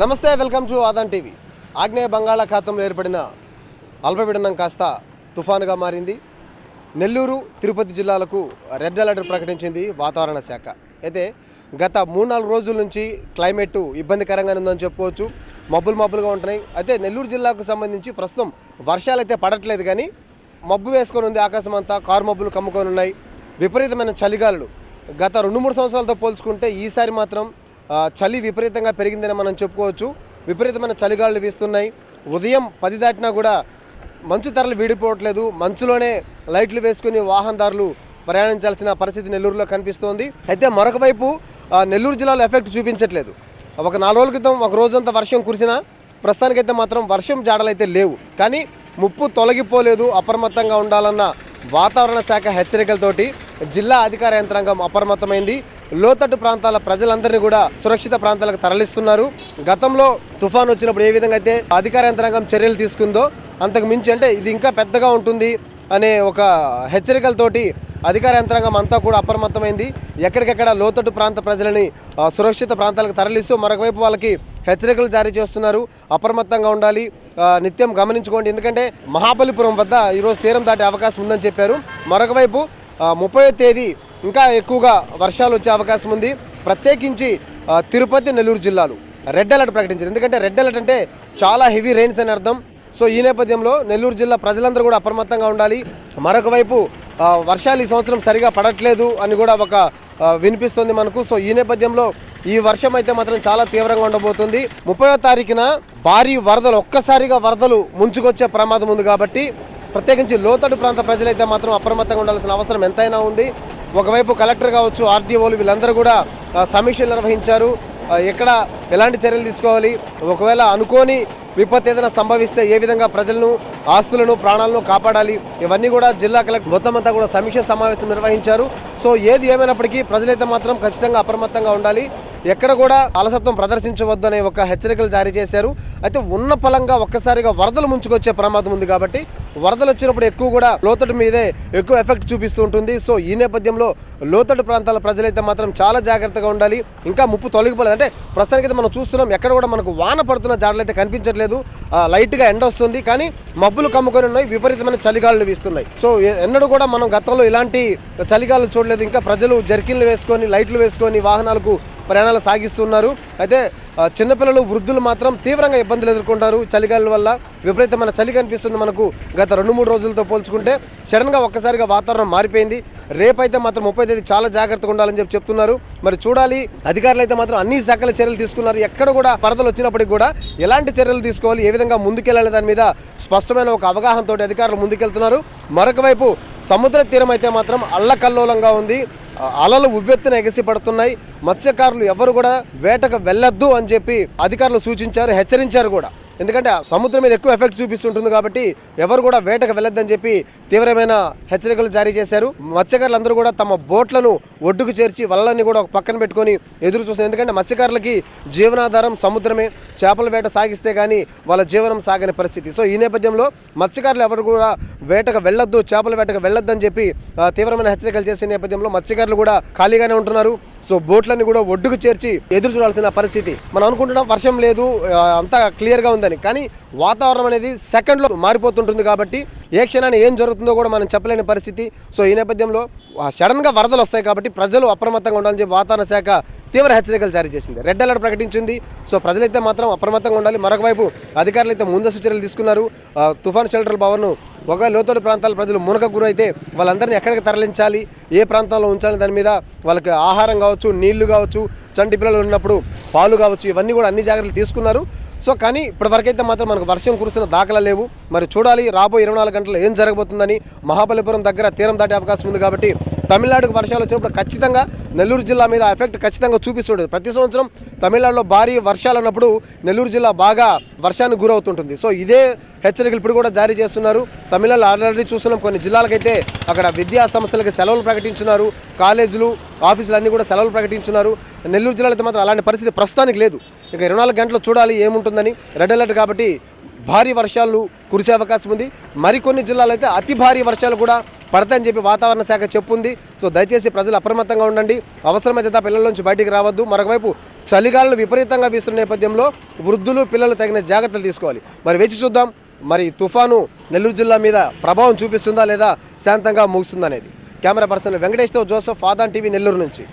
నమస్తే welcome to Aadan TV. ఆగ్నేయ బంగాళాఖాతంలో ఏర్పడిన అల్పపీడనం కాస్త తుఫానుగా మారింది. నెల్లూరు తిరుపతి జిల్లాలకు రెడ్ అలర్ట్ ప్రకటించింది వాతావరణ శాఖ. అయితే గత మూడు నాలుగు రోజుల నుంచి క్లైమేట్ ఇబ్బందికరంగా ఉందని చెప్పుకోవచ్చు. మబ్బులు మబ్బులుగా ఉంటున్నాయి. అయితే నెల్లూరు జిల్లాకు సంబంధించి ప్రస్తుతం వర్షాలు అయితే పడట్లేదు కానీ మబ్బు వేసుకొని ఉంది ఆకాశం అంతా కారు మబ్బులు కమ్ముకొని ఉన్నాయి. విపరీతమైన చలిగాలులు. గత రెండు మూడు సంవత్సరాలతో పోల్చుకుంటే ఈసారి మాత్రం చలి విపరీతంగా పెరిగిందని మనం చెప్పుకోవచ్చు. విపరీతమైన చలిగాళ్ళు వీస్తున్నాయి. ఉదయం పది దాటినా కూడా మంచు ధరలు వీడిపోవట్లేదు. మంచులోనే లైట్లు వేసుకుని వాహనదారులు ప్రయాణించాల్సిన పరిస్థితి నెల్లూరులో కనిపిస్తోంది. అయితే మరొక వైపు నెల్లూరు జిల్లాలో ఎఫెక్ట్ చూపించట్లేదు. ఒక నాలుగు రోజుల క్రితం ఒక రోజంతా వర్షం కురిసినా ప్రస్తుతానికైతే మాత్రం వర్షం జాడలైతే లేవు. కానీ ముప్పు తొలగిపోలేదు. అప్రమత్తంగా ఉండాలన్న వాతావరణ శాఖ హెచ్చరికలతోటి జిల్లా అధికార యంత్రాంగం అప్రమత్తమైంది. లోతట్టు ప్రాంతాల ప్రజలందరినీ కూడా సురక్షిత ప్రాంతాలకు తరలిస్తున్నారు. గతంలో తుఫాన్ వచ్చినప్పుడు ఏ విధంగా అయితే అధికార యంత్రాంగం చర్యలు తీసుకుందో అంతకు మించి అంటే ఇది ఇంకా పెద్దగా ఉంటుంది అనే ఒక హెచ్చరికలతోటి అధికార యంత్రాంగం అంతా కూడా అప్రమత్తమైంది. ఎక్కడికెక్కడ లోతట్టు ప్రాంత ప్రజలని సురక్షిత ప్రాంతాలకు తరలిస్తూ మరొకవైపు వాళ్ళకి హెచ్చరికలు జారీ చేస్తున్నారు. అప్రమత్తంగా ఉండాలి. నిత్యం గమనించుకోండి. ఎందుకంటే మహాబలిపురం వద్ద ఈరోజు తీరం దాటే అవకాశం ఉందని చెప్పారు. మరొకవైపు ముప్పై తేదీ ఇంకా ఎక్కువగా వర్షాలు వచ్చే అవకాశం ఉంది. ప్రత్యేకించి తిరుపతి నెల్లూరు జిల్లాలు. రెడ్ అలర్ట్ ప్రకటించారు. ఎందుకంటే రెడ్ అలర్ట్ అంటే చాలా హెవీ రెయిన్స్ అని అర్థం. సో ఈ నేపథ్యంలో నెల్లూరు జిల్లా ప్రజలందరూ కూడా అప్రమత్తంగా ఉండాలి. మరొక వైపు వర్షాలు ఈ సంవత్సరం సరిగా పడట్లేదు అని కూడా ఒక వినిపిస్తుంది మనకు. సో ఈ నేపథ్యంలో ఈ వర్షం అయితే మాత్రం చాలా తీవ్రంగా ఉండబోతుంది. ముప్పయో తారీఖున భారీ వరదలు ఒక్కసారిగా వరదలు ముంచుకొచ్చే ప్రమాదం ఉంది కాబట్టి ప్రత్యేకించి లోతట్టు ప్రాంత ప్రజలైతే మాత్రం అప్రమత్తంగా ఉండాల్సిన అవసరం ఎంతైనా ఉంది. ఒకవైపు కలెక్టర్ కావచ్చు ఆర్డీఓలు వీళ్ళందరూ కూడా సమీక్షలు నిర్వహించారు. ఎక్కడ ఎలాంటి చర్యలు తీసుకోవాలి? ఒకవేళ అనుకోని విపత్తు ఏదైనా సంభవిస్తే ఏ విధంగా ప్రజలను ఆస్తులను ప్రాణాలను కాపాడాలి? ఇవన్నీ కూడా జిల్లా కలెక్టర్ మొత్తం అంతా కూడా సమీక్ష సమావేశం నిర్వహించారు. సో ఏది ఏమైనప్పటికీ ప్రజలైతే మాత్రం ఖచ్చితంగా అప్రమత్తంగా ఉండాలి. ఎక్కడ కూడా అలసత్వం ప్రదర్శించవద్దు అనే ఒక హెచ్చరికలు జారీ చేశారు. అయితే ఉన్న పలంగా ఒక్కసారిగా వరదలు ముంచుకొచ్చే ప్రమాదం ఉంది కాబట్టి వరదలు వచ్చినప్పుడు ఎక్కువ కూడా లోతటి మీదే ఎక్కువ ఎఫెక్ట్ చూపిస్తూ ఉంటుంది. సో ఈ నేపథ్యంలో లోతట్టు ప్రాంతాల ప్రజలైతే మాత్రం చాలా జాగ్రత్తగా ఉండాలి. ఇంకా ముప్పు తొలగిపోలేదు. అంటే ప్రస్తుతానికైతే మనం చూస్తున్నాం ఎక్కడ కూడా మనకు వాన పడుతున్న జాడలు అయితే కనిపించట్లేదు. లైట్గా ఎండ వస్తుంది. కానీ మబ్బులు కమ్ముకొని ఉన్నాయి. విపరీతమైన చలిగాలు వీస్తున్నాయి. సో ఎన్నడూ కూడా మనం గతంలో ఇలాంటి చలిగాలు చూడలేదు. ఇంకా ప్రజలు జర్కిన్లు వేసుకొని లైట్లు వేసుకొని వాహనాలకు ప్రయాణాలు సాగిస్తున్నారు. అయితే చిన్నపిల్లలు వృద్ధులు మాత్రం తీవ్రంగా ఇబ్బందులు ఎదుర్కొంటారు. చలిగాలి వల్ల విపరీతమైన చలి కనిపిస్తుంది మనకు గత రెండు మూడు రోజులతో పోల్చుకుంటే. సడన్గా ఒక్కసారిగా వాతావరణం మారిపోయింది. రేపైతే మాత్రం ముప్పై తేదీ చాలా జాగ్రత్తగా ఉండాలని చెప్పి చెప్తున్నారు. మరి చూడాలి. అధికారులు అయితే మాత్రం అన్ని శాఖల చర్యలు తీసుకున్నారు. ఎక్కడ కూడా వరదలు వచ్చినప్పటికి కూడా ఎలాంటి చర్యలు తీసుకోవాలి? ఏ విధంగా ముందుకెళ్ళాలి? దాని మీద స్పష్టమైన ఒక అవగాహనతో అధికారులు ముందుకెళ్తున్నారు. మరొక వైపు సముద్ర తీరం అయితే మాత్రం అల్లకల్లోలంగా ఉంది. అలలు ఉవ్వెత్తున ఎగసి పడుతున్నాయి మత్స్యకారులు ఎవరు కూడా వేటకు వెళ్ళొద్దు అని చెప్పి అధికారులు సూచించారు హెచ్చరించారు కూడా. ఎందుకంటే ఆ సముద్రం మీద ఎక్కువ ఎఫెక్ట్ చూపిస్తుంటుంది కాబట్టి ఎవరు కూడా వేటకు వెళ్ళొద్దని చెప్పి తీవ్రమైన హెచ్చరికలు జారీ చేశారు. మత్స్యకారులందరూ కూడా తమ బోట్లను ఒడ్డుకు చేర్చి వలలని కూడా ఒక పక్కన పెట్టుకొని ఎదురు చూస్తారు ఎందుకంటే మత్స్యకారులకి జీవనాధారం సముద్రమే. చేపల వేట సాగిస్తే కానీ వాళ్ళ జీవనం సాగని పరిస్థితి. సో ఈ నేపథ్యంలో మత్స్యకారులు ఎవరు కూడా వేటకు వెళ్ళొద్దు చేపల వేటకు వెళ్ళొద్దని చెప్పి తీవ్రమైన హెచ్చరికలు చేసే నేపథ్యంలో మత్స్యకారులు కూడా ఖాళీగానే ఉంటున్నారు. సో బోట్లన్నీ కూడా ఒడ్డుకు చేర్చి ఎదురు చూడాల్సిన పరిస్థితి. మనం అనుకుంటున్నాం వర్షం లేదు అంతా క్లియర్గా ఉందని. కానీ వాతావరణం అనేది సెకండ్లో మారిపోతుంటుంది కాబట్టి ఏ క్షణాన్ని ఏం జరుగుతుందో కూడా మనం చెప్పలేని పరిస్థితి. సో ఈ నేపథ్యంలో సడన్గా వరదలు వస్తాయి కాబట్టి ప్రజలు అప్రమత్తంగా ఉండాలని చెప్పి వాతావరణ శాఖ తీవ్ర హెచ్చరికలు జారీ చేసింది. రెడ్ అలర్ట్ ప్రకటించింది. సో ప్రజలైతే మాత్రం అప్రమత్తంగా ఉండాలి. మరొక వైపు అధికారులు అయితే ముందస్తు చర్యలు తీసుకున్నారు. తుఫాన్ షెల్టర్ భవన్ ఒకవేళ లోతట్టు ప్రాంతాల ప్రజలు మునక గురైతే వాళ్ళందరినీ ఎక్కడికి తరలించాలి? ఏ ప్రాంతంలో ఉంచాలి? దాని మీద వాళ్ళకి ఆహారం కావచ్చు నీళ్ళు కావచ్చు చంటి పిల్లలు ఉన్నప్పుడు పాలు కావచ్చు ఇవన్నీ కూడా అన్ని జాగ్రత్తలు తీసుకున్నారు. సో కానీ ఇప్పటివరకైతే మాత్రం మనకు వర్షం కురిసిన దాఖలా లేవు. మరి చూడాలి రాబోయే ఇరవై నాలుగు గంటలు ఏం జరగబోతుందని మహాబలిపురం దగ్గర తీరం దాటే అవకాశం ఉంది కాబట్టి తమిళనాడుకు వర్షాలు వచ్చినప్పుడు ఖచ్చితంగా నెల్లూరు జిల్లా మీద ఎఫెక్ట్ ఖచ్చితంగా చూపిస్తుంటుంది. ప్రతి సంవత్సరం తమిళనాడులో భారీ వర్షాలు అన్నప్పుడు నెల్లూరు జిల్లా బాగా వర్షానికి గురవుతుంటుంది. సో ఇదే హెచ్చరికలు ఇప్పుడు కూడా జారీ చేస్తున్నారు. తమిళనాడు ఆల్రెడీ చూస్తున్నాం కొన్ని జిల్లాలకైతే అక్కడ విద్యా సంస్థలకి సెలవులు ప్రకటించున్నారు. కాలేజీలు ఆఫీసులన్నీ కూడా సెలవులు ప్రకటించున్నారు. నెల్లూరు జిల్లాలో అయితే మాత్రం అలాంటి పరిస్థితి ప్రస్తుతానికి లేదు. ఇక ఇరవై నాలుగు గంటలు చూడాలి ఏముంటుందని రెడ్ అలర్ట్ కాబట్టి భారీ వర్షాలు కురిసే అవకాశం ఉంది. మరికొన్ని జిల్లాలో అయితే అతి భారీ వర్షాలు కూడా పడతాయని చెప్పి వాతావరణ శాఖ చెప్పుంది. సో దయచేసి ప్రజలు అప్రమత్తంగా ఉండండి. అవసరమైతే పిల్లల నుంచి బయటికి రావద్దు. మరొకవైపు చలిగాలను విపరీతంగా వీస్తున్న నేపథ్యంలో వృద్ధులు పిల్లలు తగిన జాగ్రత్తలు తీసుకోవాలి. మరి వేచి చూద్దాం. మరి తుఫాను నెల్లూరు జిల్లా మీద ప్రభావం చూపిస్తుందా లేదా? శాంతంగా ముగుస్తుందా అనేది కెమెరా పర్సన్ వెంకటేష్తో జోసఫ్ ఆదాన్ టీవీ నెల్లూరు నుంచి.